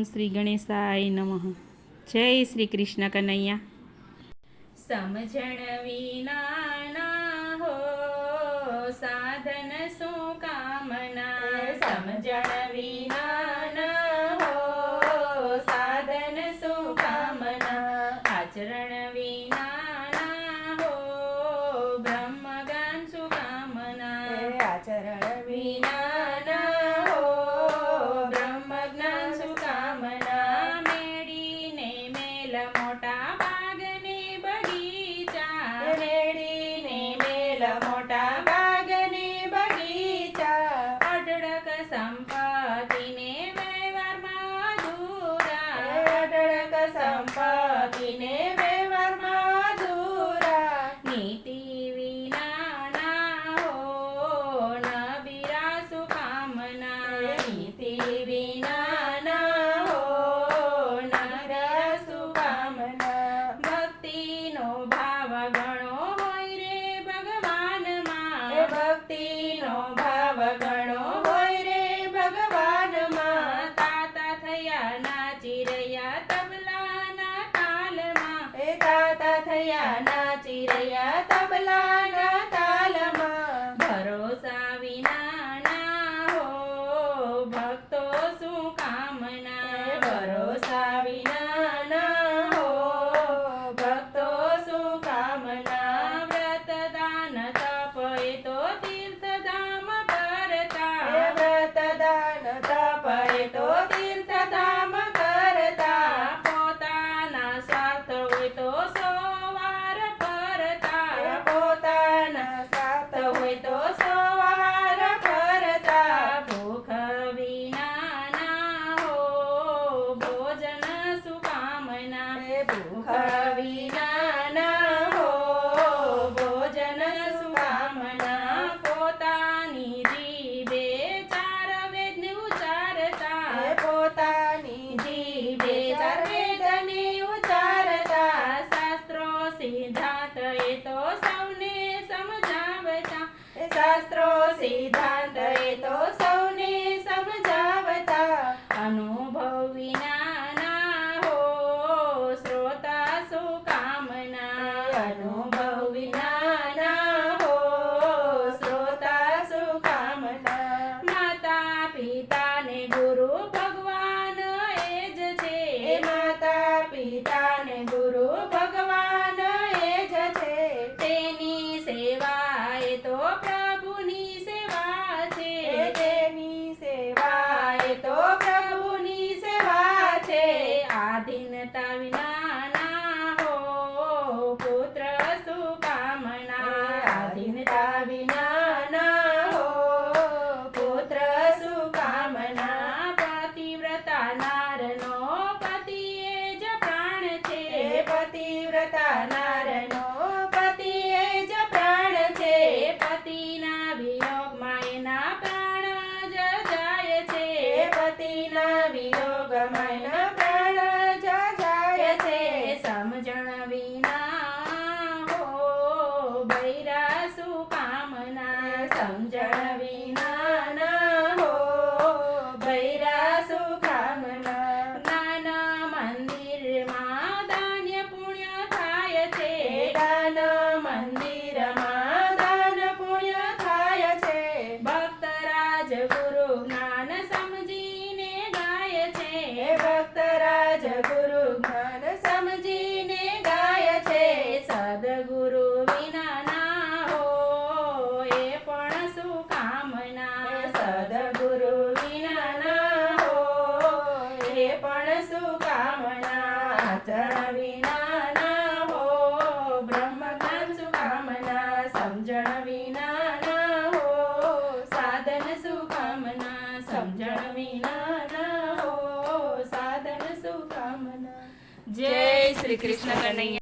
શ્રી ગણેશાય નમઃ. જય શ્રી કૃષ્ણ કનૈયા. સમજણ વિના હો સાધન શું કામના? સમજણ વિના હો સાધન શું કામના? આચરણ વિના હો બ્રહ્મ જ્ઞાન શું કામના? આચરણ વિના amor. ભાવ ઘણો હોય રે ભગવાનમાં તાતા થયા નાચી રહ્યા તબલાના તાલમાં. એ તાતા થયા નાચી રહ્યા તબલાના તાલમાં. ભરોસા વિના ના હો ભક્તો શું કામના? ભરોસા વિના શાસ્ત્રો સિદ્ધાંત એ તો સૌને સમજાવતા શાસ્ત્રો સિદ્ધાંત એ તો સૌને સમજાવતા અનુભવ વિના ના હો શ્રોતા સુકામના અનુભવ વિના ના હો શ્રોતા સુકામના માતા પિતાને ગુરુ ભગવાન એ જ છે માતા પિતાને ગુરુ ભગવાન એ જ છે તેની સેવા એ તો પ્રભુની સેવા છે તેની સેવા એ તો પ્રભુની સેવા છે આધીનતા વિના ના હો પુત્ર સુકામના આધીનતા વિના ના હો પુત્ર સુકામના પતિવ્રતા નારનો પતિ એ જ પ્રાણ છે પતિવ્રતા નારનો પતિ એ જ પ્રાણ છે પતિના વિયોગમાં એના પ્રાણ જ જાય છે પતિના વિયોગમાં એના પ્રાણ જ જાય છે સમજણ વિના હો બૈરા સુકામના સમજણ વિના ના હો બૈરા સુકામના જ્ઞાન મંદિરમાં દાન્ય પુણ્ય થાય છે દાન મંદિરમાં દાન પુણ્ય થાય છે ભક્ત રાજ ગુરુ જ્ઞાન સમજીને ગાય છે ભક્ત રાજ ગુરુ જ્ઞાન સમજીને ગાય છે. સદગુરુ વિના ના હો એ પણ સુકામના. સદગુરુ વિના ના હો એ પણ સુકામના. આચરણ વિના ના હો બ્રહ્મ જ્ઞાન સુકામના. સમજણ વિના ના હો સાધન સુકામના. સમજણ વિના ના હો સાધન સુકામના જય શ્રી કૃષ્ણ કનૈયા